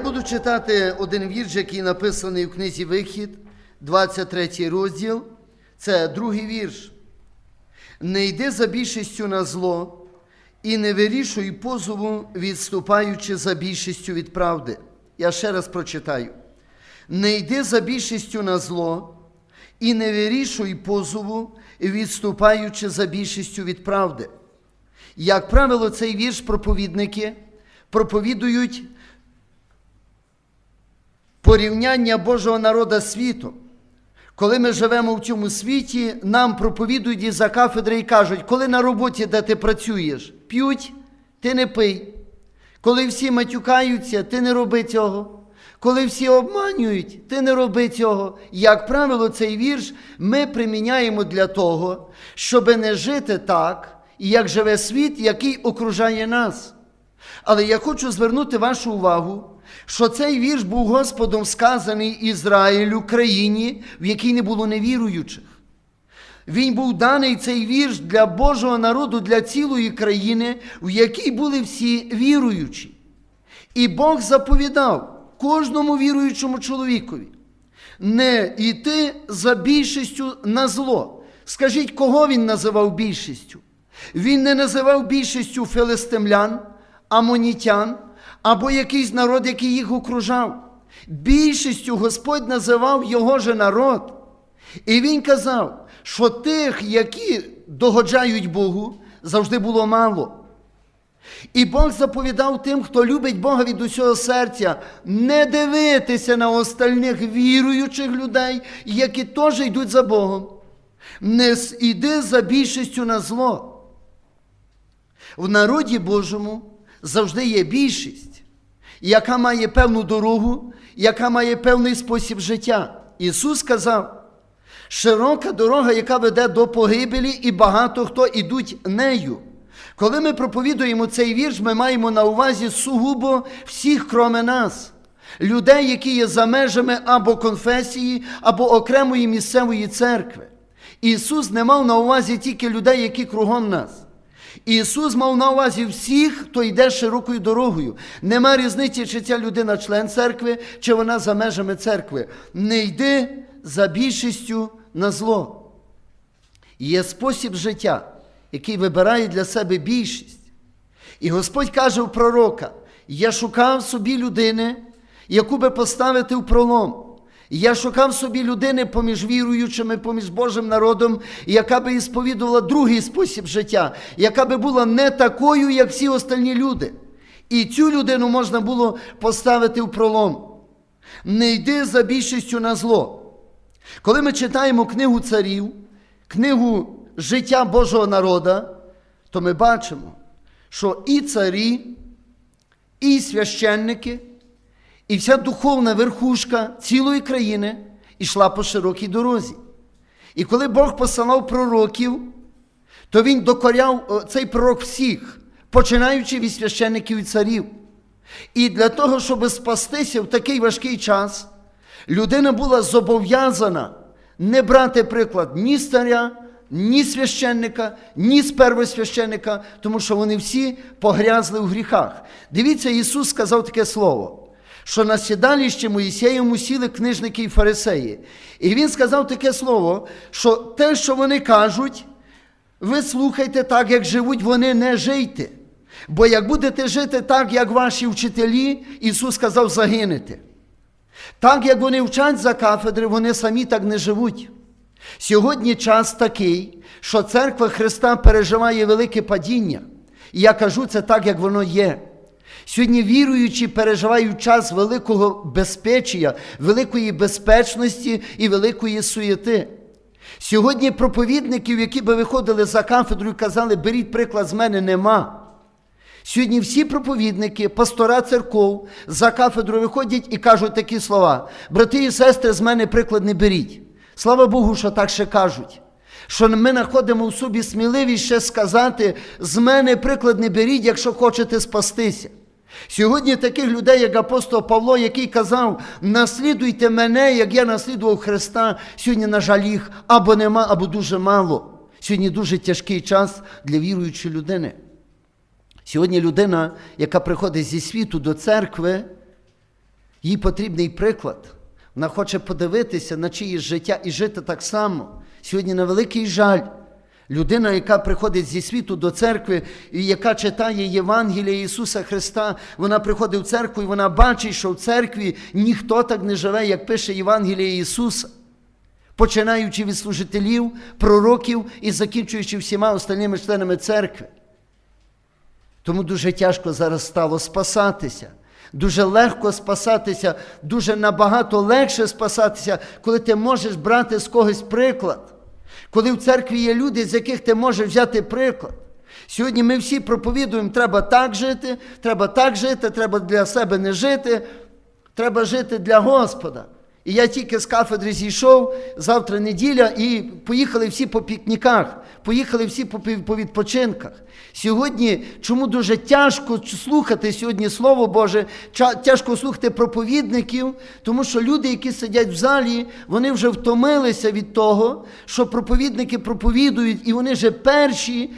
Я буду читати один вірш, який написаний у книзі Вихід, 23 розділ. Це другий вірш. Не йди за більшістю на зло і не вирішуй позову, відступаючи за більшістю від правди. Я ще раз прочитаю. Не йди за більшістю на зло і не вирішуй позову, відступаючи за більшістю від правди. Як правило, цей вірш проповідники проповідують порівняння Божого народа з світом. Коли ми живемо в цьому світі, нам проповідують за кафедри і кажуть, коли на роботі, де ти працюєш, п'ють, ти не пий. Коли всі матюкаються, ти не роби цього. Коли всі обманюють, ти не роби цього. Як правило, цей вірш ми приміняємо для того, щоб не жити так, як живе світ, який окружає нас. Але я хочу звернути вашу увагу, що цей вірш був Господом сказаний Ізраїлю, країні, в якій не було невіруючих. Він був даний цей вірш для Божого народу, для цілої країни, в якій були всі віруючі. І Бог заповідав кожному віруючому чоловікові не йти за більшістю на зло. Скажіть, кого він називав більшістю? Він не називав більшістю филистимлян, амонітян або якийсь народ, який їх окружав. Більшістю Господь називав його же народ. І він казав, що тих, які догоджають Богу, завжди було мало. І Бог заповідав тим, хто любить Бога від усього серця, не дивитися на остальних віруючих людей, які теж йдуть за Богом. Не йди за більшістю на зло. В народі Божому завжди є більшість, яка має певну дорогу, яка має певний спосіб життя. Ісус сказав, широка дорога, яка веде до погибелі, і багато хто ідуть нею. Коли ми проповідуємо цей вірш, ми маємо на увазі сугубо всіх, кроме нас, людей, які є за межами або конфесії, або окремої місцевої церкви. Ісус не мав на увазі тільки людей, які кругом нас. Ісус мав на увазі всіх, хто йде широкою дорогою. Нема різниці, чи ця людина член церкви, чи вона за межами церкви. Не йди за більшістю на зло. Є спосіб життя, який вибирає для себе більшість. І Господь каже у пророка: Я шукав собі людини, яку би поставити в пролом. Я шукав собі людини поміж віруючими, поміж Божим народом, яка би ісповідувала другий спосіб життя, яка би була не такою, як всі остальні люди. І цю людину можна було поставити в пролом. Не йди за більшістю на зло. Коли ми читаємо книгу царів, книгу життя Божого народа, то ми бачимо, що і царі, і священники, і вся духовна верхушка цілої країни йшла по широкій дорозі. І коли Бог посилав пророків, то він докоряв цей пророк всіх, починаючи від священників і царів. І для того, щоб спастися в такий важкий час, людина була зобов'язана не брати приклад ні з царя, ні священника, ні з первосвященника, тому що вони всі погрязли в гріхах. Дивіться, Ісус сказав таке слово що на сідаліще Моїсеєму сіли книжники і фарисеї. І він сказав таке слово, що те, що вони кажуть, ви слухайте так, як живуть, вони не жийте. Бо як будете жити так, як ваші вчителі, Ісус сказав, загинете. Так, як вони вчать за кафедри, вони самі так не живуть. Сьогодні час такий, що церква Христа переживає велике падіння. І я кажу це так, як воно є. Сьогодні віруючі переживають час великого безпечення, великої безпечності і великої суєти. Сьогодні проповідників, які би виходили за кафедру і казали, беріть приклад з мене, нема. Сьогодні всі проповідники, пастора церков за кафедру виходять і кажуть такі слова: брати і сестри, з мене приклад не беріть. Слава Богу, що так ще кажуть. Що ми знаходимо в собі сміливість ще сказати, з мене приклад не беріть, якщо хочете спастися. Сьогодні таких людей, як апостол Павло, який казав, наслідуйте мене, як я наслідував Христа, сьогодні, на жаль, їх або нема, або дуже мало. Сьогодні дуже тяжкий час для віруючої людини. Сьогодні людина, яка приходить зі світу до церкви, Їй потрібний приклад. Вона хоче подивитися на чиїсь життя і жити так само. Сьогодні на великий жаль. Людина, яка приходить зі світу до церкви, і яка читає Євангелія Ісуса Христа, вона приходить в церкву і вона бачить, що в церкві ніхто так не живе, як пише Євангеліє Ісуса. Починаючи від служителів, пророків і закінчуючи всіма остальними членами церкви. Тому дуже тяжко зараз стало спасатися. Дуже легко спасатися, дуже набагато легше спасатися, коли ти можеш брати з когось приклад. Коли в церкві є люди, з яких ти можеш взяти приклад. Сьогодні ми всі проповідуємо, треба так жити, треба так жити, треба для себе не жити, треба жити для Господа. І я тільки з кафедри зійшов, завтра неділя, і поїхали всі по пікніках, поїхали всі по, по відпочинках. Сьогодні, чому дуже тяжко слухати сьогодні Слово Боже, тяжко слухати проповідників, тому що люди, які сидять в залі, вони вже втомилися від того, що проповідники проповідують, і вони вже перші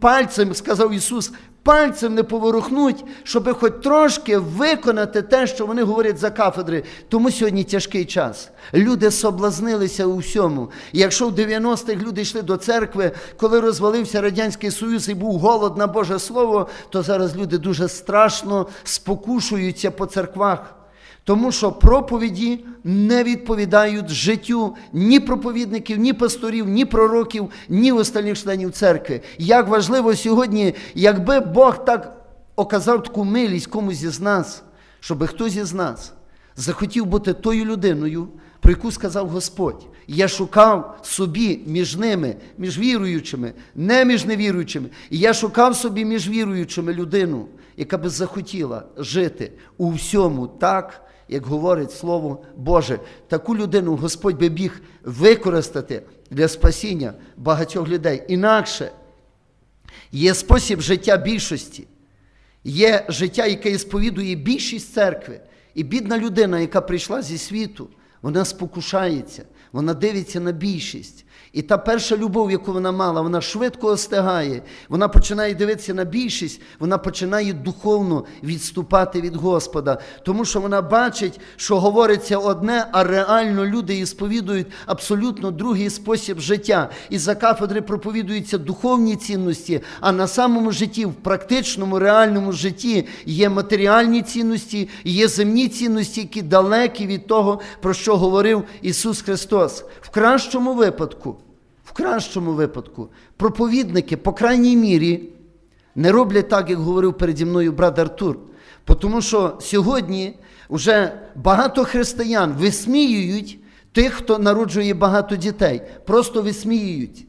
пальцем, сказав Ісус, пальцем не поворухнуть, щоб хоч трошки виконати те, що вони говорять за кафедри. Тому сьогодні тяжкий час. Люди соблазнилися у всьому. Якщо в 90-х люди йшли до церкви, коли розвалився Радянський Союз і був голод на Боже Слово, то зараз люди дуже страшно спокушуються по церквах. Тому що проповіді не відповідають життю ні проповідників, ні пасторів, ні пророків, ні остальних членів церкви. Як важливо сьогодні, якби Бог так оказав таку милість комусь із нас, щоб хтось із нас захотів бути тою людиною, про яку сказав Господь. Я шукав собі між ними, між віруючими, не між невіруючими. Я шукав собі між віруючими людину, яка би захотіла жити у всьому так, як говорить Слово Боже. Таку людину Господь би міг використати для спасіння багатьох людей. Інакше є спосіб життя більшості. Є життя, яке сповідує більшість церкви. І бідна людина, яка прийшла зі світу, вона спокушається, вона дивиться на більшість. І та перша любов, яку вона мала, вона швидко остигає. Вона починає дивитися на більшість, вона починає духовно відступати від Господа. Тому що вона бачить, що говориться одне, а реально люди і сповідують абсолютно другий спосіб життя. І за кафедри проповідуються духовні цінності, а на самому житті, в практичному, реальному житті є матеріальні цінності, є земні цінності, які далекі від того, про що говорив Ісус Христос. В кращому випадку, в кращому випадку, проповідники, по крайній мірі, не роблять так, як говорив переді мною брат Артур. Тому що сьогодні вже багато християн висміюють тих, хто народжує багато дітей. Просто висміюють.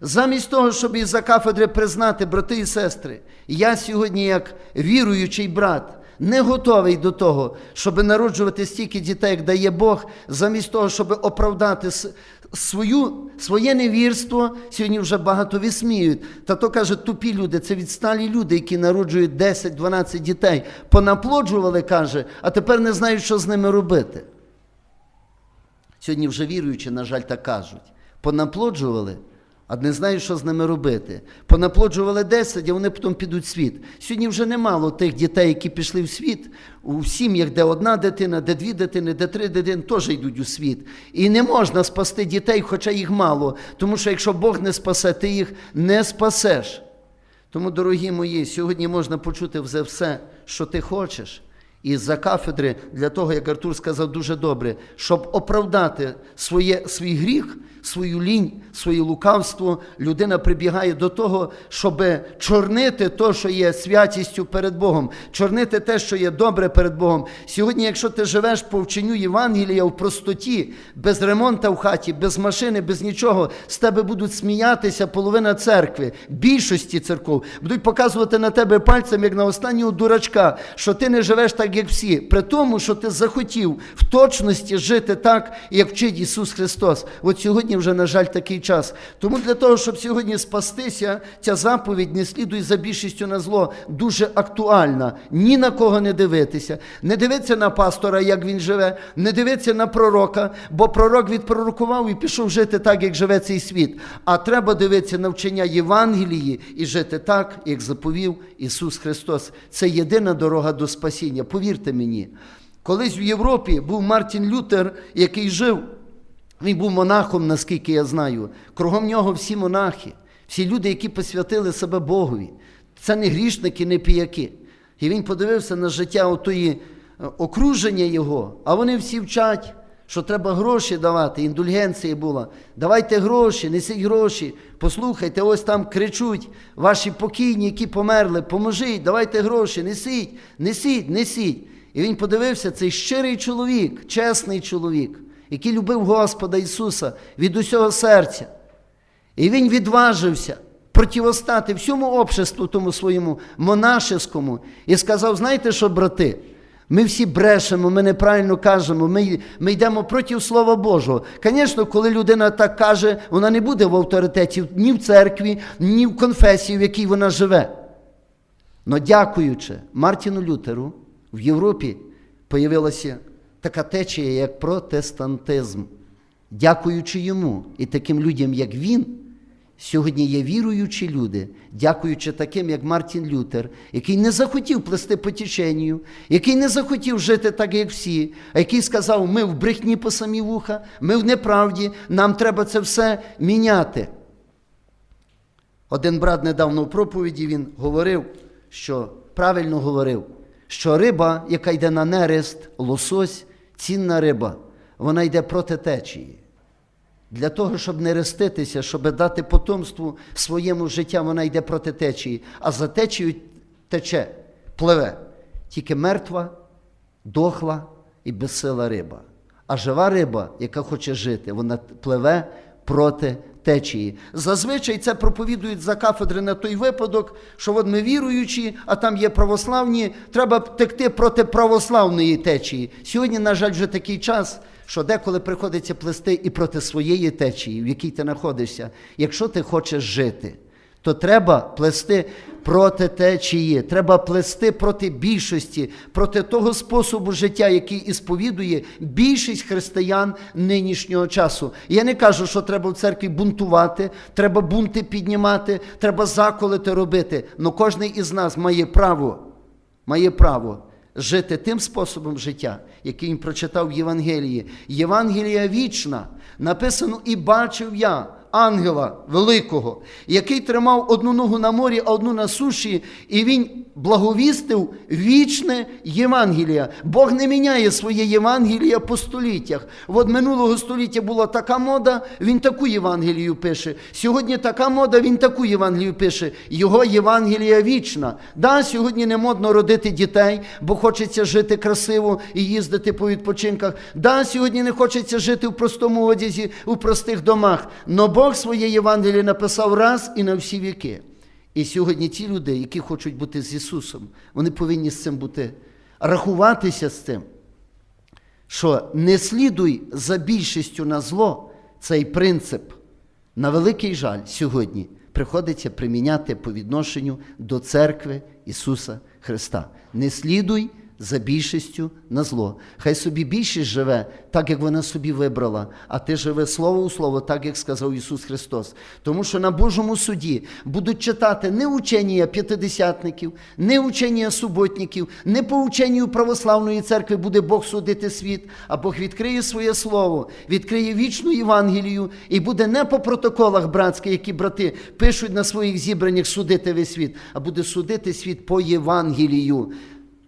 Замість того, щоб із за кафедри признати, брати і сестри, я сьогодні, як віруючий брат, не готовий до того, щоб народжувати стільки дітей, як дає Бог, замість того, щоб оправдати свою, своє невірство, сьогодні вже багато висміють. Та то каже, тупі люди, це відсталі люди, які народжують 10-12 дітей. Понаплоджували, каже, а тепер не знають, що з ними робити. Сьогодні вже віруючі, на жаль, так кажуть. Понаплоджували, а не знають, що з ними робити. Понаплоджували 10, а вони потім підуть в світ. Сьогодні вже немало тих дітей, які пішли в світ. У сім'ях, де одна дитина, де дві дитини, де три дитини, теж йдуть у світ. І не можна спасти дітей, хоча їх мало. Тому що якщо Бог не спасе, ти їх не спасеш. Тому, дорогі мої, сьогодні можна почути вже все, що ти хочеш. І за кафедри, для того, як Артур сказав дуже добре, щоб оправдати своє, свій гріх, свою лінь, своє лукавство, людина прибігає до того, щоб чорнити те, що є святістю перед Богом, чорнити те, що є добре перед Богом. Сьогодні, якщо ти живеш по вченню Євангелія в простоті, без ремонту в хаті, без машини, без нічого, з тебе будуть сміятися половина церкви, більшості церков, будуть показувати на тебе пальцем, як на останнього дурачка, що ти не живеш так, як всі, при тому, що ти захотів в точності жити так, як вчить Ісус Христос. От сьогодні вже, на жаль, такий час. Тому для того, щоб сьогодні спастися, ця заповідь не слідуй за більшістю на зло, дуже актуальна. Ні на кого не дивитися, не дивитися на пастора, як він живе, не дивитися на пророка, бо пророк відпророкував і пішов жити так, як живе цей світ. А треба дивитися на вчення Євангелії і жити так, як заповів Ісус Христос. Це єдина дорога до спасіння. Повірте мені. Колись в Європі був Мартін Лютер, який жив. Він був монахом, наскільки я знаю. Кругом нього всі монахи, всі люди, які посвятили себе Богові. Це не грішники, не піяки. І він подивився на життя отої е, окруження його, а вони всі вчать, що треба гроші давати, індульгенція була. Давайте гроші, несіть гроші. Послухайте, ось там кричуть ваші покійні, які померли, поможіть, давайте гроші, несіть, несіть, несіть. І він подивився, цей щирий чоловік, чесний чоловік, який любив Господа Ісуса від усього серця. І він відважився противостати всьому обществу тому своєму монашеському і сказав: знаєте що, брати? Ми всі брешемо, ми неправильно кажемо, ми, ми йдемо проти Слова Божого. Звісно, коли людина так каже, вона не буде в авторитеті ні в церкві, ні в конфесії, в якій вона живе. Но дякуючи Мартіну Лютеру, в Європі появилася така течія, як протестантизм. Дякуючи йому і таким людям, як він, сьогодні є віруючі люди, дякуючи таким, як Мартін Лютер, який не захотів плести по теченню, який не захотів жити так, як всі, а який сказав: ми в брехні по самі вуха, ми в неправді, нам треба це все міняти. Один брат недавно в проповіді він говорив, що правильно говорив, що риба, яка йде на нерест, лосось, цінна риба, вона йде проти течії. Для того, щоб не реститися, щоб дати потомству своєму життя, вона йде проти течії, а за течією тече, пливе. Тільки мертва, дохла і безсила риба. А жива риба, яка хоче жити, вона пливе проти течії. Зазвичай це проповідують за кафедри на той випадок, що от ми віруючі, а там є православні, треба текти проти православної течії. Сьогодні, на жаль, вже такий час, що деколи приходиться плести і проти своєї течії, в якій ти знаходишся, якщо ти хочеш жити. То треба плести проти течії, треба плести проти більшості, проти того способу життя, який ісповідує більшість християн нинішнього часу. Я не кажу, що треба в церкві бунтувати, треба бунти піднімати, треба заколити робити. але кожен із нас має право, має право жити тим способом життя, який він прочитав в Євангелії. Євангелія вічна, написано і бачив я ангела великого, який тримав одну ногу на морі, а одну на суші, і він благовістив вічне Євангелія. Бог не міняє своє Євангелія по століттях. От минулого століття була така мода, він таку Євангелію пише. Сьогодні така мода, він таку Євангелію пише. Його Євангелія вічна. Да, сьогодні не модно родити дітей, бо хочеться жити красиво і їздити по відпочинках. Да, сьогодні не хочеться жити в простому одязі, у простих домах. Но Бог своє Євангеліє написав раз і на всі віки. І сьогодні ті люди, які хочуть бути з Ісусом, вони повинні з цим бути, рахуватися з цим, що не слідуй за більшістю на зло цей принцип. На великий жаль, сьогодні приходиться приміняти по відношенню до церкви Ісуса Христа. Не слідуй за більшістю на зло. Хай собі більшість живе так, як вона собі вибрала, а ти живе слово у слово, так як сказав Ісус Христос. Тому що на Божому суді будуть читати не учення п'ятидесятників, не учення суботників, не по ученню православної церкви буде Бог судити світ, а Бог відкриє своє слово, відкриє вічну Євангелію і буде не по протоколах братських, які брати пишуть на своїх зібраннях судити весь світ, а буде судити світ по Євангелію.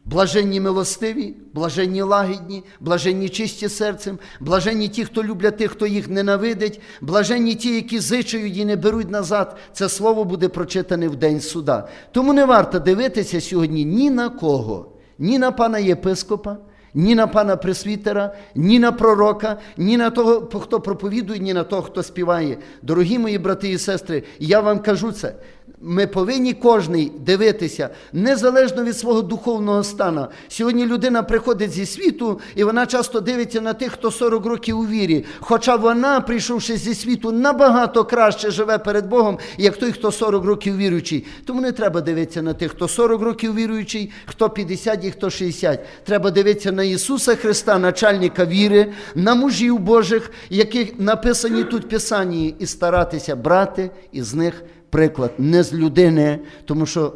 Блаженні милостиві, блаженні лагідні, блаженні чисті серцем, блаженні ті, хто люблять тих, хто їх ненавидить, блаженні ті, які зичають і не беруть назад. Це слово буде прочитане в день суда. Тому не варто дивитися сьогодні ні на кого, ні на пана єпископа, ні на пана пресвітера, ні на пророка, ні на того, хто проповідує, ні на того, хто співає. Дорогі мої брати і сестри, я вам кажу це. Ми повинні кожний дивитися незалежно від свого духовного стану. Сьогодні людина приходить зі світу, і вона часто дивиться на тих, хто 40 років у вірі. Хоча вона, прийшовши зі світу, набагато краще живе перед Богом, як той, хто 40 років віруючий. Тому не треба дивитися на тих, хто 40 років віруючий, хто 50 і хто 60. Треба дивитися на Ісуса Христа, начальника віри, на мужів Божих, які написані тут в Писанні, і старатися брати із них приклад не з людини, тому що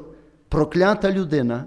проклята людина,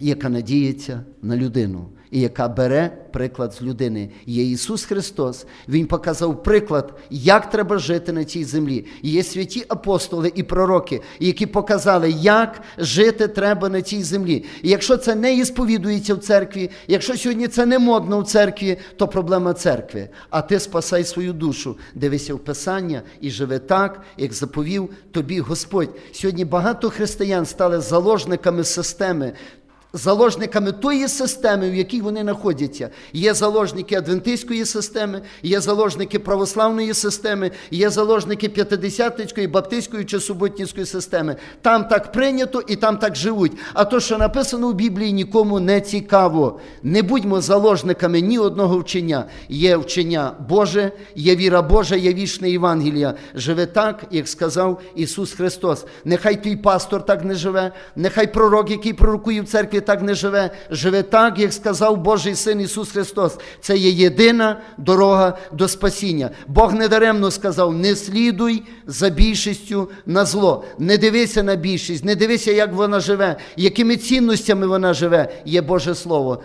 яка надіється на людину і яка бере приклад з людини. Є Ісус Христос. Він показав приклад, як треба жити на цій землі. Є святі апостоли і пророки, які показали, як жити треба на цій землі. І якщо це не ісповідується в церкві, якщо сьогодні це не модно в церкві, то проблема церкви. А ти спасай свою душу, дивися в Писання і живи так, як заповів тобі Господь. Сьогодні багато християн стали заложниками системи. Заложниками тої системи, в якій вони знаходяться. Є заложники адвентистської системи, є заложники православної системи, є заложники п'ятидесятницької, баптистської чи суботницької системи. Там так прийнято і там так живуть. А то, що написано в Біблії, нікому не цікаво. Не будьмо заложниками ні одного вчення. Є вчення Боже, є віра Божа, є вічне Євангелія. Живе так, як сказав Ісус Христос. Нехай твій пастор так не живе, нехай пророк, який пророкує в церкві, так не живе. Живе так, як сказав Божий Син Ісус Христос. Це є єдина дорога до спасіння. Бог недаремно сказав: не слідуй за більшістю на зло. Не дивися на більшість, не дивися, як вона живе, якими цінностями вона живе. Є Боже Слово.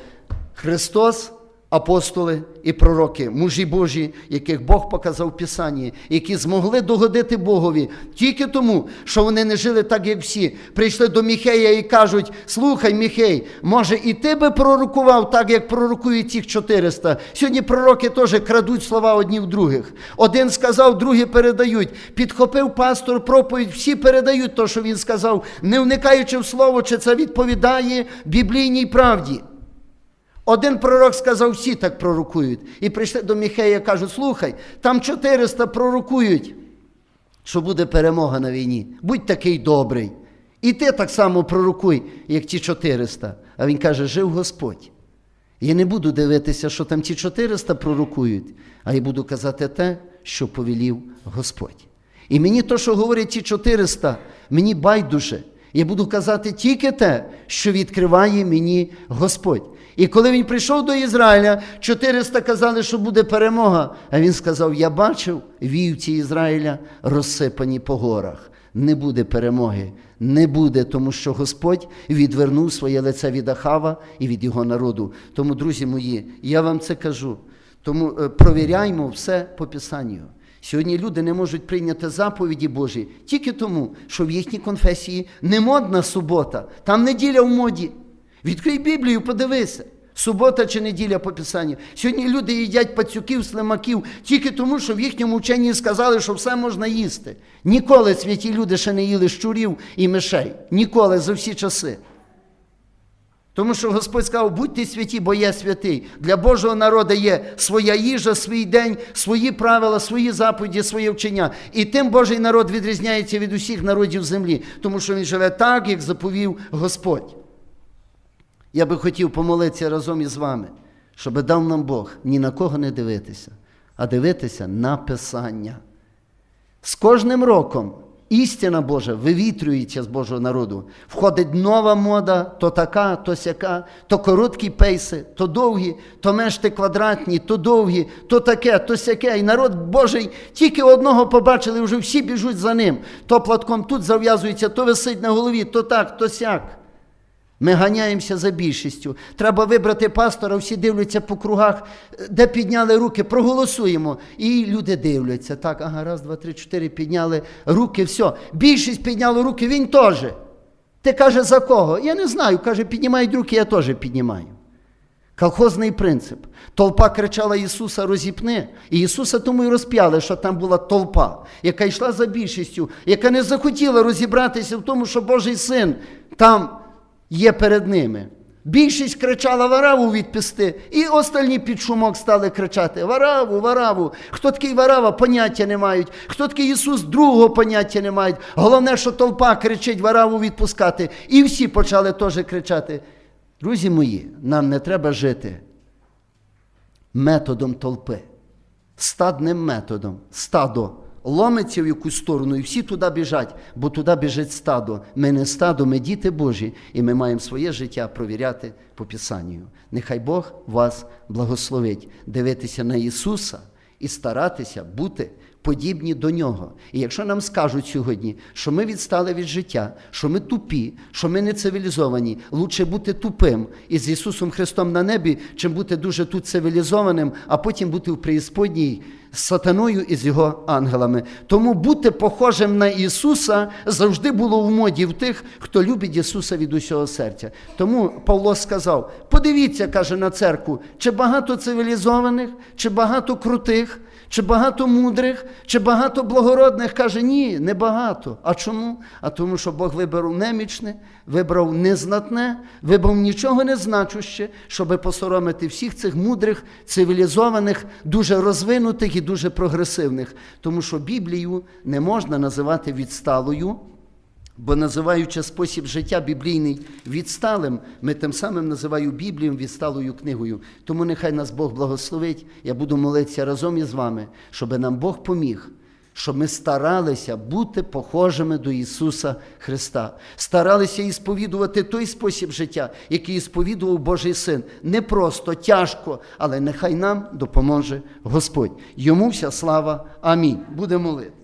Христос. Апостоли і пророки, мужі Божі, яких Бог показав в Писанні, які змогли догодити Богові тільки тому, що вони не жили так, як всі. Прийшли до Міхея і кажуть: слухай, Міхей, може і ти би пророкував так, як пророкують цих 400. Сьогодні пророки теж крадуть слова одні в других. Один сказав, другі передають. Підхопив пастор проповідь, всі передають те, що він сказав, не вникаючи в слово, чи це відповідає біблійній правді. Один пророк сказав, всі так пророкують. І прийшли до Міхея і кажуть, слухай, там 400 пророкують, що буде перемога на війні. Будь такий добрий. І ти так само пророкуй, як ті 400. А він каже, жив Господь. Я не буду дивитися, що там ті 400 пророкують, а я буду казати те, що повелів Господь. І мені то, що говорять ті 400, мені байдуже. Я буду казати тільки те, що відкриває мені Господь. І коли він прийшов до Ізраїля, 400 казали, що буде перемога. А він сказав: Я бачив вівці Ізраїля розсипані по горах. Не буде перемоги, не буде, тому що Господь відвернув своє лице від Ахава і від його народу. Тому, друзі мої, я вам це кажу. Тому е, провіряймо все по Писанню. Сьогодні люди не можуть прийняти заповіді Божі тільки тому, що в їхній конфесії не модна субота, там неділя в моді. Відкрий Біблію, подивися. Субота чи неділя по Писанню. Сьогодні люди їдять пацюків, слимаків тільки тому, що в їхньому вченні сказали, що все можна їсти. Ніколи святі люди ще не їли щурів і мишей. Ніколи за всі часи. Тому що Господь сказав, будьте святі, бо я святий. Для Божого народу є своя їжа, свій день, свої правила, свої заповіді, своє вчення. І тим Божий народ відрізняється від усіх народів землі, тому що він живе так, як заповів Господь. Я би хотів помолитися разом із вами, щоб дав нам Бог ні на кого не дивитися, а дивитися на Писання. З кожним роком істина Божа вивітрюється з Божого народу. Входить нова мода, то така, то сяка, то короткі пейси, то довгі, то мешти квадратні, то довгі, то таке, то сяке. І народ Божий тільки одного побачили, вже всі біжуть за ним. То платком тут зав'язується, то висить на голові, то так, то сяк. Ми ганяємося за більшістю. Треба вибрати пастора, всі дивляться по кругах, де підняли руки, проголосуємо. І люди дивляться. Так, ага, раз, два, три, чотири, підняли руки, все. Більшість підняли руки, він теж. Ти каже, за кого? Я не знаю. Каже, піднімають руки, я теж піднімаю. Колхозний принцип. Толпа кричала Ісуса розіпни. І Ісуса тому й розп'яли, що там була толпа, яка йшла за більшістю, яка не захотіла розібратися в тому, що Божий син там є перед ними. Більшість кричала Вараву відпусти, і остальні під шумок стали кричати: Вараву, Вараву. Хто такий Варава, поняття не мають. Хто такий Ісус, другого поняття не мають. Головне, що толпа кричить Вараву відпускати. І всі почали теж кричати. Друзі мої, нам не треба жити методом толпи, стадним методом. Стадо ломиться в якусь сторону, і всі туди біжать, бо туди біжить стадо. Ми не стадо, ми діти Божі, і ми маємо своє життя провіряти по Писанню. Нехай Бог вас благословить, дивитися на Ісуса і старатися бути подібні до нього. І якщо нам скажуть сьогодні, що ми відстали від життя, що ми тупі, що ми не цивілізовані, лучше бути тупим і з Ісусом Христом на небі, чим бути дуже тут цивілізованим, а потім бути в преісподній з сатаною і з його ангелами. Тому бути похожим на Ісуса завжди було в моді в тих, хто любить Ісуса від усього серця. Тому Павло сказав: подивіться, каже на церкву, чи багато цивілізованих, чи багато крутих. Чи багато мудрих, чи багато благородних каже, ні, не багато. А чому? А тому, що Бог вибрав немічне, вибрав незнатне, вибрав нічого не значуще, щоб посоромити всіх цих мудрих, цивілізованих, дуже розвинутих і дуже прогресивних. Тому що Біблію не можна називати відсталою. Бо називаючи спосіб життя біблійний відсталим, ми тим самим називаю Біблію відсталою книгою. Тому нехай нас Бог благословить. Я буду молитися разом із вами, щоб нам Бог поміг, щоб ми старалися бути похожими до Ісуса Христа, старалися ісповідувати той спосіб життя, який ісповідував Божий Син. Не просто, тяжко, але нехай нам допоможе Господь. Йому вся слава. Амінь. Будемо молити.